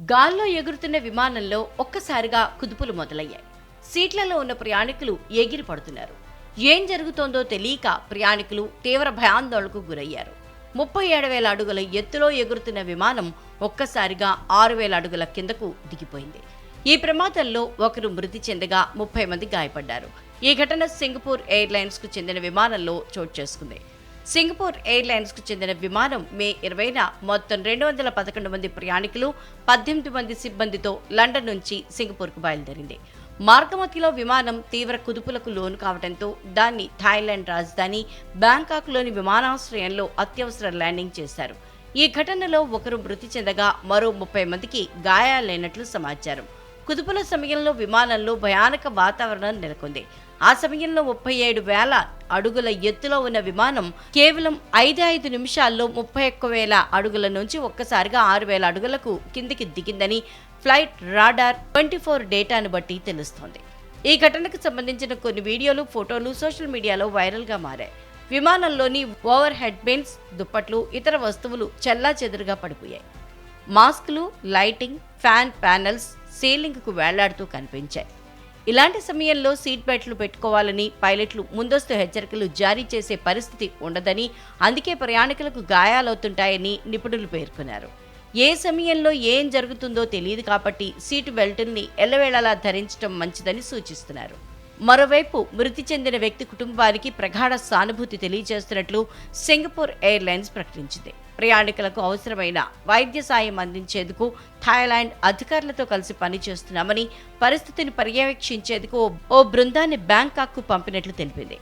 గాల్లో ఎగురుతున్న విమానంలో ఒక్కసారిగా కుదుపులు మొదలయ్యాయి. సీట్లలో ఉన్న ప్రయాణికులు ఎగిరి పడుతున్నారు. ఏం జరుగుతోందో తెలియక ప్రయాణికులు తీవ్ర భయాందోళనకు గురయ్యారు. ముప్పై ఏడు వేల అడుగుల ఎత్తులో ఎగురుతున్న విమానం ఒక్కసారిగా ఆరు వేల అడుగుల కిందకు దిగిపోయింది. ఈ ప్రమాదంలో ఒకరు మృతి చెందగా ముప్పై మంది గాయపడ్డారు. ఈ ఘటన సింగపూర్ ఎయిర్లైన్స్కు చెందిన విమానంలో చోటు చేసుకుంది. సింగపూర్ ఎయిర్లైన్స్కు చెందిన విమానం మే ఇరవైన మొత్తం రెండు వందల పదకొండు మంది ప్రయాణికులు పద్దెనిమిది మంది సిబ్బందితో లండన్ నుంచి సింగపూర్కు బయలుదేరింది. మార్గమతిలో విమానం తీవ్ర కుదుపులకు లోను కావడంతో దాన్ని థాయిలాండ్ రాజధాని బ్యాంకాక్లోని విమానాశ్రయంలో అత్యవసర ల్యాండింగ్ చేశారు. ఈ ఘటనలో ఒకరు మృతి చెందగా మరో ముప్పై మందికి గాయాలైనట్లు సమాచారం. కుదుపుల సమయంలో విమానంలో భయానక వాతావరణం నెలకొంది. ఆ సమయంలో ముప్పై ఏడు వేల అడుగుల ఎత్తులో ఉన్న విమానం కేవలం ఐదు ఐదు నిమిషాల్లో ముప్పై ఒక్క వేల అడుగుల నుంచి ఒక్కసారిగా ఆరు వేల అడుగులకు కిందికి దిగిందని ఫ్లైట్ రాడార్ ట్వంటీ ఫోర్ డేటాను బట్టి తెలుస్తోంది. ఈ ఘటనకు సంబంధించిన కొన్ని వీడియోలు ఫోటోలు సోషల్ మీడియాలో వైరల్గా మారాయి. విమానంలోని ఓవర్ హెడ్ బెన్స్ దుప్పట్లు ఇతర వస్తువులు చెల్లా పడిపోయాయి. మాస్కులు లైటింగ్ ఫ్యాన్ ప్యానెల్స్ సీలింగ్కు వేలాడుతూ కనిపించాయి. ఇలాంటి సమయంలో సీట్ బెల్ట్లు పెట్టుకోవాలని పైలట్లు ముందస్తు హెచ్చరికలు జారీ చేసే పరిస్థితి ఉండదని అందుకే ప్రయాణికులకు గాయాలవుతుంటాయని నిపుణులు పేర్కొన్నారు. ఏ సమయంలో ఏం జరుగుతుందో తెలియదు కాబట్టి సీటు బెల్టుల్ని ఎల్లవేళలా ధరించడం మంచిదని సూచిస్తున్నారు. మరోవైపు మృతి చెందిన వ్యక్తి కుటుంబానికి ప్రగాఢ సానుభూతి తెలియజేస్తున్నట్లు సింగపూర్ ఎయిర్లైన్స్ ప్రకటించింది. ప్రయాణికులకు అవసరమైన వైద్య సాయం అందించేందుకు థాయిలాండ్ అధికారులతో కలిసి పనిచేస్తున్నామని పరిస్థితిని పర్యవేక్షించేందుకు ఓ బృందాన్ని బ్యాంకాక్కు పంపినట్లు తెలిపింది.